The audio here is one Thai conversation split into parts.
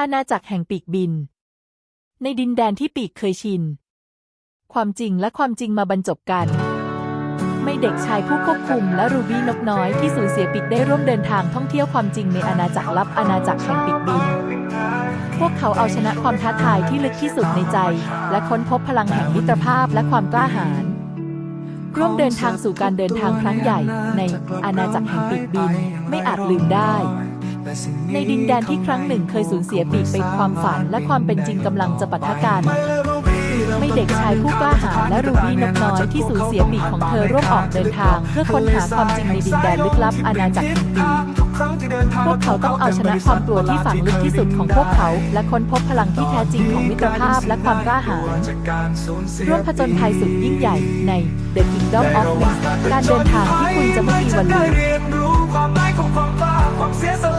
อาณาจักรแห่งปีกบิน ในดินแดนที่ปีกเคยชิน ความจริงและความจริงมาบรรจบกัน ไม่เด็กชายผู้ควบคุมและรูบี้นกน้อยที่สูญเสียปีกได้ร่วมเดินทางท่องเที่ยวความจริงในอาณาจักรลับอาณาจักรแห่งปีกบิน พวกเขาเอาชนะความท้าทายที่ลึกที่สุดในใจ และค้นพบพลังแห่งมิตรภาพและความกล้าหาญร่วมเดินทางสู่การเดินทางครั้งใหญ่ในอาณาจักรแห่งปีกบินไม่อาจลืมได้ ในดินแดนที่ครั้งหนึ่งเคยสูญเสียปีกไปความฝันและความเป็นจริงกำลังจะปะทะกันไม่เด็กชายผู้กล้าหาญและรูบี้นกน้อยที่สูญเสียปีกของเธอร่วมออกเดินทาง เพื่อค้นหาความจริงในดินแดนลึกลับอาณาจักรแห่งปีกพวกเขาต้องเอาชนะความกลัวที่ฝังลึกที่สุดของพวกเขา และค้นพบพลังที่แท้จริงของมิตรภาพและความกล้าหาญร่วมผจญภัยสุดยิ่งใหญ่ใน The Kingdom of Mist การเดินทางที่คุณจะไม่มีวันลื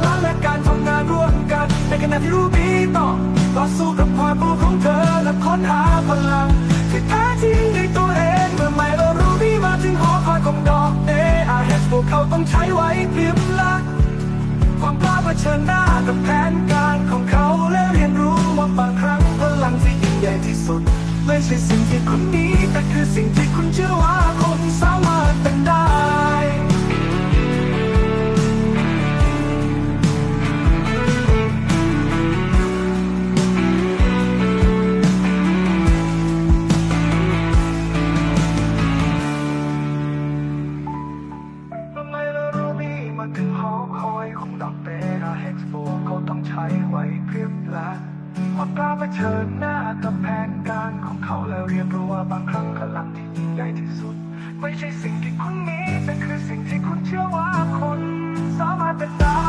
ม กันนขณะที่รู้มีต้องต่อสู้กับความรู้ของเธอและค้นหาพลังคือแท้จริงในตัวเองเมื่อไม่เรารู้มีมาถึงหอคอยของดอกเดอาเฮสพวกเขาต้องใช้ไว้พริบลักความกล้าเผชิญหน้ากับแผนการของเขาและเรียน ไหวพริบละความกล้าเผชิญหน้ากับแผนการของเขาแล้วเรียนรู้ว่าบางครั้งพลังที่ยิ่งใหญ่ที่สุด ไม่ใช่สิ่งที่คุณมีแต่คือสิ่งที่คุณเชื่อว่าคนสามารถเป็นได้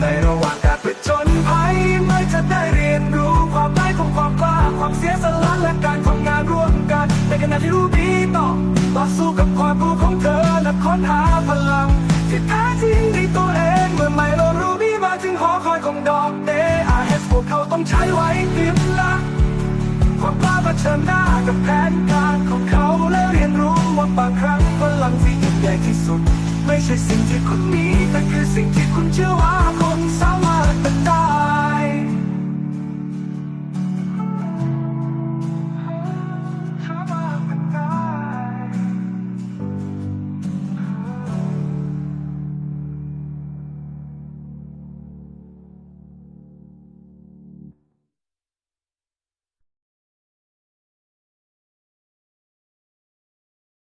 ในระหว่างการผจญภัยไม่จะได้เรียนรู้ความหมายของความกล้าความเสียสละและการทำงานร่วมกัน ในขณะที่รู้ดีต้อต่อสู้กับความรู้ของเธอและค้นหาพลังที่แท้จริงในตัวเอง วกเขาต้องใช้ไว้เตรียมลักความกล้าเผชิญหน้ากับแผนการของเขาและเรียนรู้ว่าบางครั้งพลังที่ยิ่งใหญ่ที่สุด ไม่ใช่สิ่งที่คุณมีแต่คือสิ่งที่คุณเชื่อ